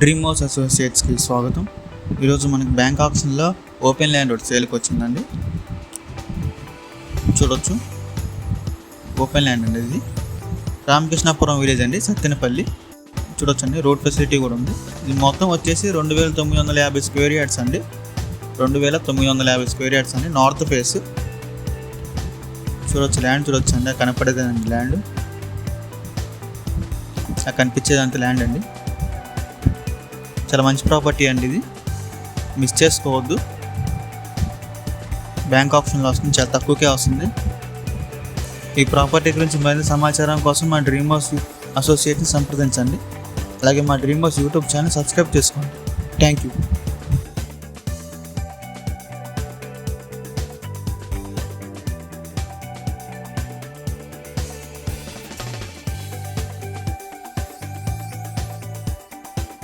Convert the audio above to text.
Dream house అసోసియేట్స్కి స్వాగతం. ఈరోజు మనకి బ్యాంక్ ఆప్షన్లో ఓపెన్ ల్యాండ్ ఒకటి సేల్కి వచ్చిందండి. చూడొచ్చు. ఓపెన్ ల్యాండ్ అండి ఇది. రామకృష్ణాపురం విలేజ్ అండి సత్తెనపల్లి. చూడొచ్చండి రోడ్ ఫెసిలిటీ కూడా ఉంది. ఇది మొత్తం వచ్చేసి రెండు వేల తొమ్మిది వందల యాభై స్క్వేర్ యార్డ్స్ అండి. రెండు వేల తొమ్మిది వందల యాభై స్క్వేర్ యార్డ్స్ అండి నార్త్ ఫేస్. చూడొచ్చు ల్యాండ్ చూడొచ్చు అండి కనపడేదండి ల్యాండ్. ఆ కనిపించేదంత ల్యాండ్ అండి. చాలా మంచి ప్రాపర్టీ అండి ఇది. మిస్ చేసుకోవద్దు. బ్యాంక్ ఆప్షన్లో వస్తుంది చాలా తక్కువకే వస్తుంది. ఈ ప్రాపర్టీ గురించి మరింత సమాచారం కోసం మా డ్రీమ్ హౌస్ అసోసియేట్ని సంప్రదించండి. అలాగే మా dream house YouTube channel subscribe చేసుకోండి. Thank you.